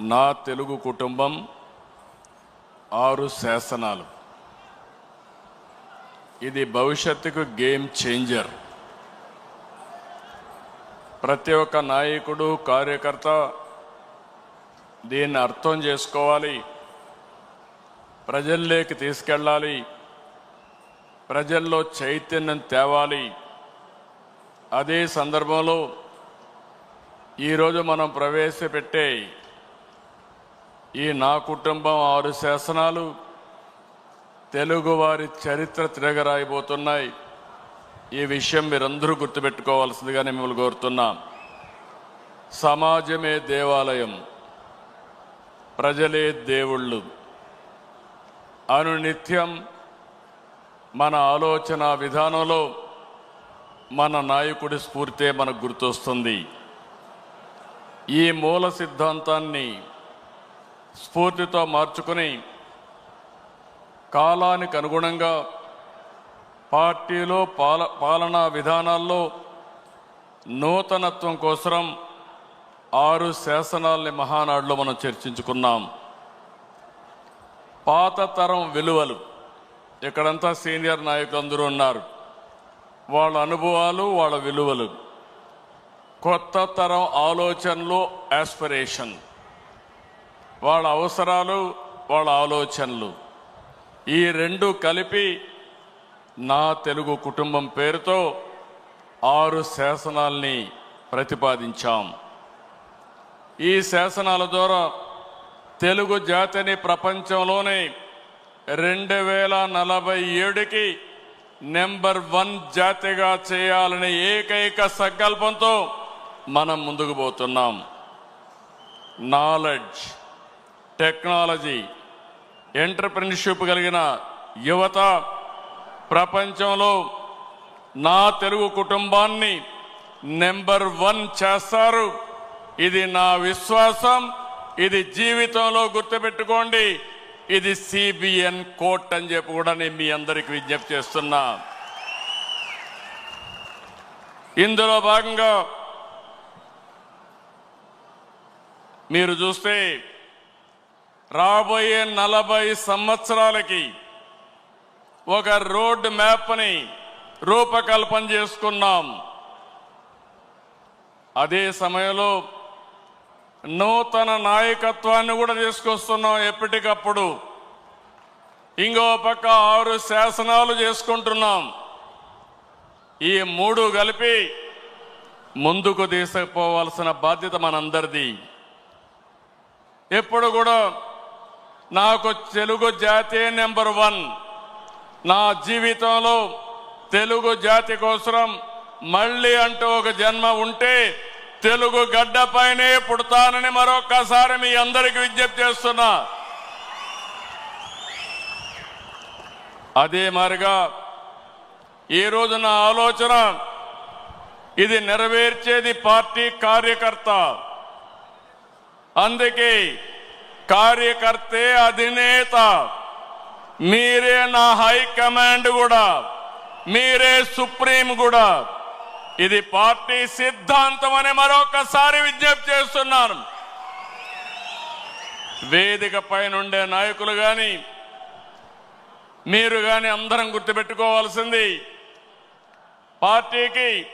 నా తెలుగు కుటుంబం ఆరు శాసనాలు. ఇది భవిష్యత్తుకు గేమ్ చేంజర్. ప్రతి ఒక్క నాయకుడు కార్యకర్త దీన్ని అర్థం చేసుకోవాలి. ప్రజల్లోకి తీసుకెళ్ళాలి. ప్రజల్లో చైతన్యం తేవాలి. అదే సందర్భంలో ఈరోజు మనం ప్రవేశపెట్టే ఈ నా కుటుంబం ఆరు శాసనాలు తెలుగువారి చరిత్ర తిరగరాయిపోతున్నాయి ఈ విషయం మీరందరూ గుర్తుపెట్టుకోవాల్సిందిగా నేను మిమ్మల్ని కోరుతున్నా. సమాజమే దేవాలయం. ప్రజలే దేవుళ్ళు. అనునిత్యం మన ఆలోచన విధానంలో మన నాయకుడి స్ఫూర్తే మనకు గుర్తొస్తుంది. ఈ మూల సిద్ధాంతాన్ని స్ఫూర్తితో మార్చుకుని కాలానికి అనుగుణంగా పార్టీలో పాల పాలనా విధానాల్లో నూతనత్వం కోసం ఆరు శాసనాల్ని మహానాడులో మనం చర్చించుకున్నాం. పాత తరం విలువలు. ఇక్కడంతా సీనియర్ నాయకులు అందరూ ఉన్నారు. వాళ్ళ అనుభవాలు వాళ్ళ విలువలు. కొత్త తరం ఆలోచనలు ఆస్పిరేషన్ వాళ్ళ అవసరాలు వాళ్ళ ఆలోచనలు. ఈ రెండు కలిపి నా తెలుగు కుటుంబం పేరుతో ఆరు శాసనాల్ని ప్రతిపాదించాం. ఈ శాసనాల ద్వారా తెలుగు జాతిని ప్రపంచంలోనే రెండు వేల నలభై ఏడుకి నెంబర్ వన్ జాతిగా చేయాలనే ఏకైక సంకల్పంతో మనం ముందుకు పోతున్నాం. నాలెడ్జ్. టెక్నాలజీ ఎంటర్ప్రినర్షిప్ కలిగిన యువత ప్రపంచంలో నా తెలుగు కుటుంబాన్ని నెంబర్ వన్ చేస్తారు. ఇది నా విశ్వాసం ఇది జీవితంలో గుర్తుపెట్టుకోండి. ఇది సిబిఎన్ కోర్ట్ అని చెప్పి కూడా నేను మీ అందరికి విజ్ఞప్తి చేస్తున్నా. ఇందులో భాగంగా మీరు చూస్తే రాబోయే నలభై సంవత్సరాలకి ఒక రోడ్ మ్యాప్ని రూపకల్పన చేసుకున్నాం. అదే సమయంలో నూతన నాయకత్వాన్ని కూడా తీసుకొస్తున్నాం ఎప్పటికప్పుడు. ఇంకో పక్క ఆరు శాసనాలు చేసుకుంటున్నాం. ఈ మూడు కలిపి ముందుకు తీసుకుపోవాల్సిన బాధ్యత మనందరిది. ఎప్పుడు కూడా నాకు తెలుగు జాతి నెంబర్ వన్. నా జీవితంలో తెలుగు జాతి కోసం మళ్ళీ అంటూ ఒక జన్మ ఉంటే తెలుగు గడ్డపైనే పుడతానని మరొక్కసారి మీ అందరికి విజ్ఞప్తి చేస్తున్నా. అదే మారిగా ఈరోజు నా ఆలోచన ఇది నెరవేర్చేది పార్టీ కార్యకర్త. అందుకే కార్యకర్తే అధినేత. మీరే నా హైకమాండ్ కూడా. మీరే సుప్రీం కూడా. ఇది పార్టీ సిద్ధాంతం అని మరొకసారి విజ్ఞప్తి చేస్తున్నాను. వేదిక పైనుండే నాయకులు కానీ మీరు కానీ అందరం గుర్తుపెట్టుకోవాల్సింది పార్టీకి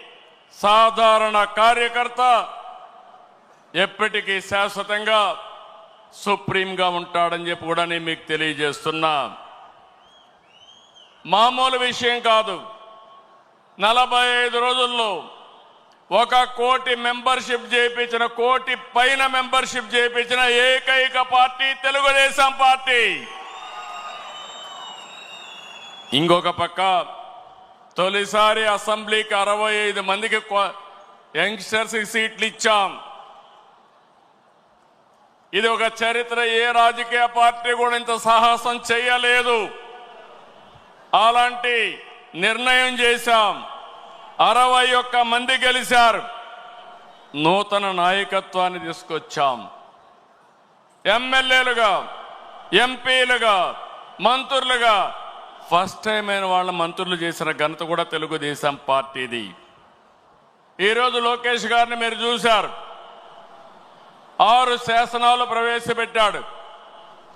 సాధారణ కార్యకర్త ఎప్పటికీ శాశ్వతంగా సుప్రీంగా ఉంటాడని చెప్పి కూడా నేను మీకు తెలియజేస్తున్నా. మామూలు విషయం కాదు. నలభై ఐదు రోజుల్లో ఒక కోటి మెంబర్షిప్ చేయించిన కోటి పైన మెంబర్షిప్ చేయించిన ఏకైక పార్టీ తెలుగుదేశం పార్టీ. ఇంకొక పక్క తొలిసారి అసెంబ్లీకి అరవై ఐదు మందికి యంగ్స్టర్స్కి సీట్లు ఇచ్చాం. ఇది ఒక చరిత్ర ఏ రాజకీయ పార్టీ కూడా ఇంత సాహసం చేయలేదు. అలాంటి నిర్ణయం చేశాం. అరవై ఒక్క మంది గెలిచారు. నూతన నాయకత్వాన్ని తీసుకొచ్చాం. ఎమ్మెల్యేలుగా ఎంపీలుగా మంత్రులుగా ఫస్ట్ టైం అయిన వాళ్ళ మంత్రులు చేసిన ఘనత కూడా తెలుగుదేశం పార్టీది. ఈరోజు లోకేష్ గారిని మీరు చూశారు. ఆరు శాసనాలు ప్రవేశపెట్టాడు.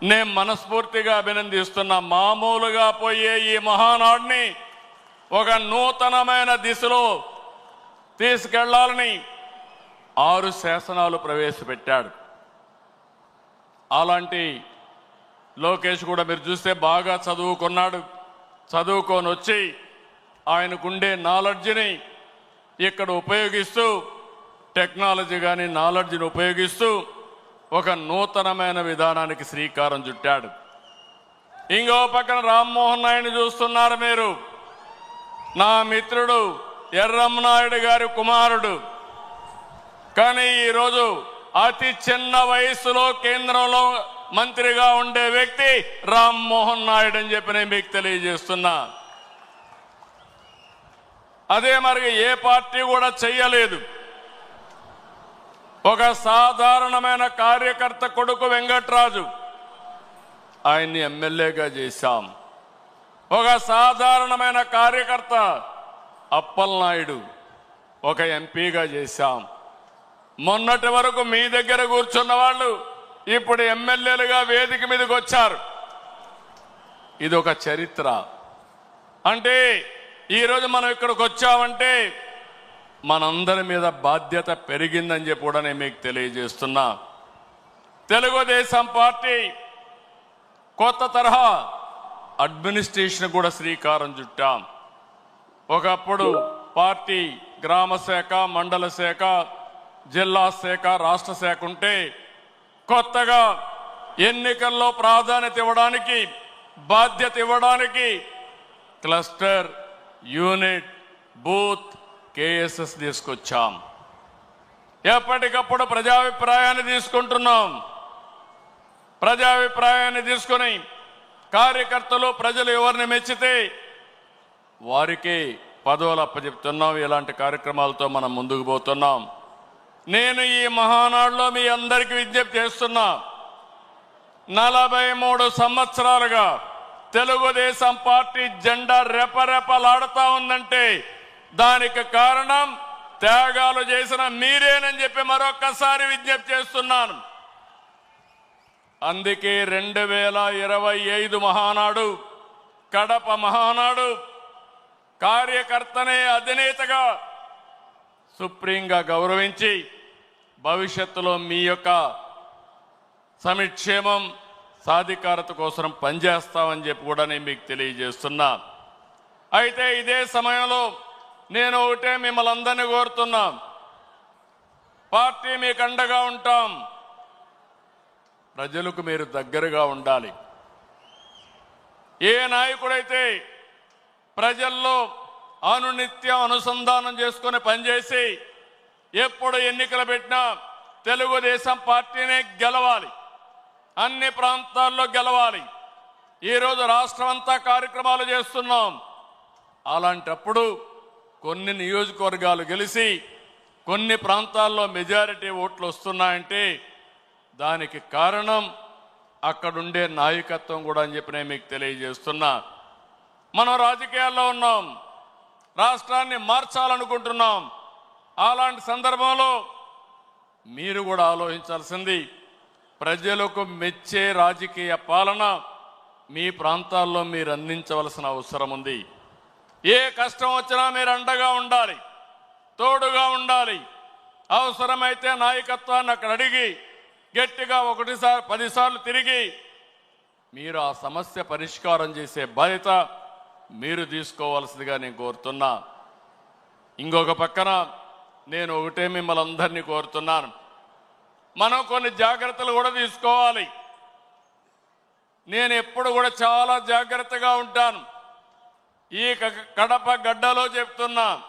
నేను మనస్ఫూర్తిగా అభినందిస్తున్నా. మామూలుగా పోయే ఈ మహానాడిని ఒక నూతనమైన దిశలో తీసుకెళ్ళాలని ఆరు శాసనాలు ప్రవేశపెట్టాడు. అలాంటి లోకేష్ కూడా మీరు చూస్తే బాగా చదువుకున్నాడు. చదువుకొని వచ్చి ఆయనకుండే నాలెడ్జ్ని ఇక్కడ ఉపయోగిస్తూ టెక్నాలజీ కానీ నాలెడ్జ్ని ఉపయోగిస్తూ ఒక నూతనమైన విధానానికి శ్రీకారం చుట్టాడు. ఇంకో పక్కన రామ్మోహన్ నాయుడు చూస్తున్నారు మీరు. నా మిత్రుడు ఎర్రమ్మనాయుడు గారి కుమారుడు. కానీ ఈరోజు అతి చిన్న వయసులో కేంద్రంలో మంత్రిగా ఉండే వ్యక్తి రామ్మోహన్ నాయుడు అని చెప్పి నేను మీకు తెలియజేస్తున్నా. అదే మరి ఏ పార్టీ కూడా చెయ్యలేదు. ఒక సాధారణమైన కార్యకర్త కొడుకు వెంకట్రాజు. ఆయన్ని ఎమ్మెల్యేగా చేశాం. ఒక సాధారణమైన కార్యకర్త అప్పలనాయుడు ఒక ఎంపీగా చేశాం. మొన్నటి వరకు మీ దగ్గర కూర్చున్న వాళ్ళు ఇప్పుడు ఎమ్మెల్యేలుగా వేదిక మీదకి వచ్చారు. ఇది ఒక చరిత్ర. అంటే ఈరోజు మనం ఇక్కడికి వచ్చామంటే మనందరి మీద బాధ్యత పెరిగిందని చెప్పి కూడా నేను మీకు తెలియజేస్తున్నా. తెలుగుదేశం పార్టీ కొత్త తరహా అడ్మినిస్ట్రేషన్ కూడా శ్రీకారం చుట్టాం. ఒకప్పుడు పార్టీ గ్రామ శాఖ మండల శాఖ జిల్లా శాఖ రాష్ట్ర శాఖ ఉంటే కొత్తగా ఎన్నికల్లో ప్రాధాన్యత ఇవ్వడానికి బాధ్యత ఇవ్వడానికి క్లస్టర్ యూనిట్ బూత్ కేఎస్ఎస్ తీసుకొచ్చాం. ఎప్పటికప్పుడు ప్రజాభిప్రాయాన్ని తీసుకుంటున్నాం. ప్రజాభిప్రాయాన్ని తీసుకుని కార్యకర్తలు ప్రజలు ఎవరిని మెచ్చితే వారికి పదవులు అప్పచెప్తున్నాం. ఇలాంటి కార్యక్రమాలతో మనం ముందుకు పోతున్నాం. నేను ఈ మహానాడులో మీ అందరికీ విజ్ఞప్తి చేస్తున్నా. నలభై మూడు సంవత్సరాలుగా తెలుగుదేశం పార్టీ జెండా రెపరెపలాడుతూ ఉందంటే దానికి కారణం త్యాగాలు చేసిన మీరేనని చెప్పి మరొక్కసారి విజ్ఞప్తి చేస్తున్నాను. అందుకే రెండు వేల ఇరవై ఐదు మహానాడు కడప మహానాడు కార్యకర్తనే అధినేతగా సుప్రీంగా గౌరవించి భవిష్యత్తులో మీ యొక్క సమిక్షేమం సాధికారత కోసం పనిచేస్తామని చెప్పి కూడా నేను మీకు తెలియజేస్తున్నా. అయితే ఇదే సమయంలో నేను ఒకటే మిమ్మల్ని అందరినీ కోరుతున్నాం. పార్టీ మీకు అండగా ఉంటాం. ప్రజలకు మీరు దగ్గరగా ఉండాలి. ఏ నాయకుడైతే ప్రజల్లో అనునిత్యం అనుసంధానం చేసుకుని పనిచేసి ఎప్పుడు ఎన్నికలు పెట్టినా తెలుగుదేశం పార్టీనే గెలవాలి. అన్ని ప్రాంతాల్లో గెలవాలి. ఈరోజు రాష్ట్రం అంతా కార్యక్రమాలు చేస్తున్నాం. అలాంటప్పుడు కొన్ని నియోజకవర్గాలు గెలిచి కొన్ని ప్రాంతాల్లో మెజారిటీ ఓట్లు వస్తున్నాయంటే దానికి కారణం అక్కడుండే నాయకత్వం కూడా అని చెప్పి నేను మీకు తెలియజేస్తున్నా. మనం రాజకీయాల్లో ఉన్నాం రాష్ట్రాన్ని మార్చాలనుకుంటున్నాం. అలాంటి సందర్భంలో మీరు కూడా ఆలోచించాల్సింది ప్రజలకు మెచ్చే రాజకీయ పాలన మీ ప్రాంతాల్లో మీరు అందించవలసిన అవసరం ఉంది. ఏ కష్టం వచ్చినా మీరు అండగా ఉండాలి తోడుగా ఉండాలి. అవసరమైతే నాయకత్వాన్ని అక్కడ అడిగి గట్టిగా ఒకటిసారి పదిసార్లు తిరిగి మీరు ఆ సమస్య పరిష్కారం చేసే బాధ్యత మీరు తీసుకోవాల్సిందిగా నేను కోరుతున్నా. ఇంకొక పక్కన నేను ఒకటే మిమ్మల్ని అందరినీ కోరుతున్నాను. మనం కొన్ని జాగ్రత్తలు కూడా తీసుకోవాలి. నేను ఎప్పుడు కూడా చాలా జాగ్రత్తగా ఉంటాను. ఈ క- కడప గడ్డలో చెప్తున్నా.